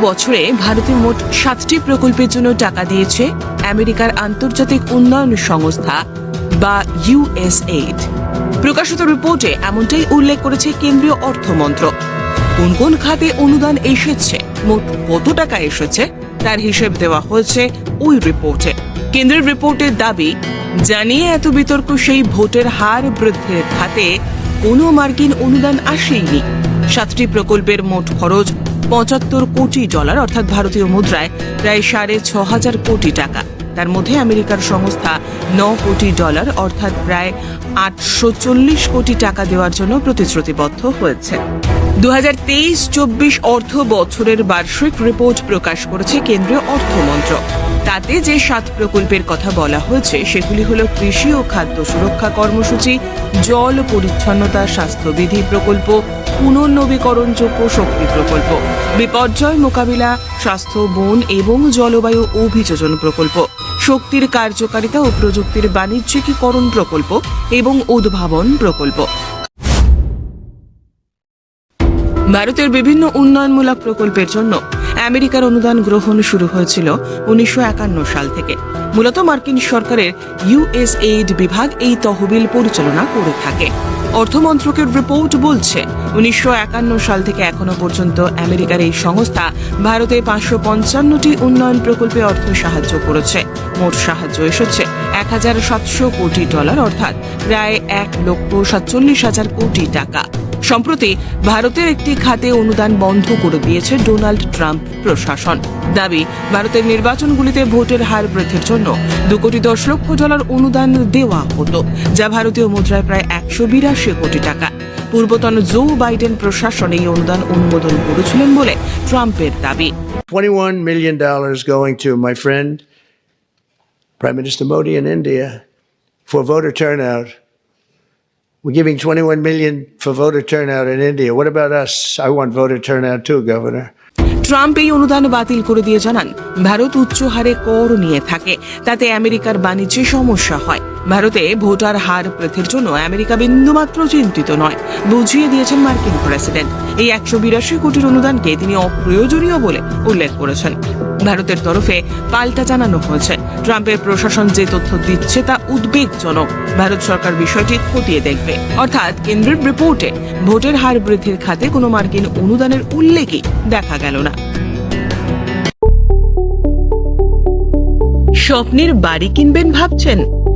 বছরে ভারতে মোট সাতটি প্রকল্পের জন্য টাকা দিয়েছে আমেরিকার আন্তর্জাতিক উন্নয়ন সংস্থা বা ইউএসএইড প্রকাশিত রিপোর্টে এমনটাই উল্লেখ করেছে কেন্দ্রীয় অর্থমন্ত্রক কোন কোন খাতে অনুদান এসেছে, মোট কত টাকা এসেছে, তার হিসেব দেওয়া হয়েছে ওই রিপোর্টে। কেন্দ্রের রিপোর্টের দাবি, জানিয়ে এত বিতর্ক সেই ভোটের হার বৃদ্ধির খাতে কোনো মার্কিন অনুদান আসেইনি। সাতটি প্রকল্পের মোট খরচ পঁচাত্তর কোটি ডলার, অর্থাৎ ভারতীয় মুদ্রায় প্রায় সাড়ে ছ হাজার কোটি টাকা। তার মধ্যে আমেরিকার সংস্থা ন কোটি ডলার, অর্থাৎ প্রায় আটশো চল্লিশ কোটি টাকা দেওয়ার জন্য প্রতিশ্রুতিবদ্ধ হয়েছে। দু হাজার তেইশ চব্বিশ অর্থ বছরের বার্ষিক রিপোর্ট প্রকাশ করেছে কেন্দ্রীয় অর্থমন্ত্রক। তাতে যে সাত প্রকল্পের কথা বলা হয়েছে, সেগুলি হল কৃষি ও খাদ্য সুরক্ষা কর্মসূচি, জল পরিচ্ছন্নতা স্বাস্থ্যবিধি প্রকল্প পুনর্নবীকরণযোগ্য শক্তি প্রকল্প, বিপর্যয় মোকাবিলা, স্বাস্থ্য, বন এবং জলবায়ু অভিযোজন প্রকল্প। শক্তির কার্যকারিতা ও প্রযুক্তির বাণিজ্যিকীকরণ প্রকল্প এবং উদ্ভাবন প্রকল্প। ভারতের বিভিন্ন উন্নয়নমূলক প্রকল্পের জন্য আমেরিকার অনুদান গ্রহণ শুরু হয়েছিল উনিশশো একান্ন সাল থেকে। মূলত মার্কিন সরকারের ইউএসএইড বিভাগ এই তহবিল পরিচালনা করে থাকে। অর্থমন্ত্রকের রিপোর্ট বলছে, উনিশশো একান্ন সাল থেকে এখনও পর্যন্ত আমেরিকার এই সংস্থা ভারতে পাঁচশো পঞ্চান্নটি উন্নয়ন প্রকল্পে অর্থ সাহায্য করেছে। মোট সাহায্য এসেছে এক হাজার সাতশো কোটি ডলার, অর্থাৎ প্রায় এক লক্ষ সাতচল্লিশ হাজার কোটি টাকা। সম্প্রতি ভারতের একটি খাতে অনুদান বন্ধ করে দিয়েছে ডোনাল্ড ট্রাম্প প্রশাসন দাবি ভারতের নির্বাচনগুলিতে ভোটের হার বৃদ্ধির জন্য দু কোটি দশ লক্ষ ডলার অনুদান দেওয়া হতো যা ভারতীয় মুদ্রায় প্রায় একশো বিরাশি কোটি টাকা পূর্বতন জো বাইডেন প্রশাসন এই অনুদান অনুমোদন করেছিলেন বলে ট্রাম্পের দাবি $21 million going to my friend, Prime Minister Modi in India, for voter turnout. We're giving 21 million for voter turnout in India. What about us? I want voter turnout too, Governor. Trump এই অনুদান বাতিল করে দিয়ে জানান ভারত উচ্চ হারে কর নিয়ে থাকে তাতে আমেরিকার বাণিজ্যে সমস্যা হয় ভারতে ভোটার হার বৃদ্ধির জন্য আমেরিকা বিন্দুমাত্র চিন্তিত নয়, বুঝিয়ে দিয়েছেন মার্কিন প্রেসিডেন্ট। এই একশো বিরাশি কোটির অনুদানকে তিনি অপ্রয়োজনীয় বলে উল্লেখ করেছেন। ভারতের তরফে পাল্টা জানানো হয়েছে, ট্রাম্পের প্রশাসন যে তথ্য দিচ্ছে তা উদ্বেগজনক। ভারত সরকার বিষয়টি খতিয়ে দেখবে। অর্থাৎ কেন্দ্রের রিপোর্টে ভোটের হার বৃদ্ধির খাতে কোনো মার্কিন অনুদানের উল্লেখই দেখা গেল না। স্বপ্নের বাড়ি কিনবেন ভাবছেন?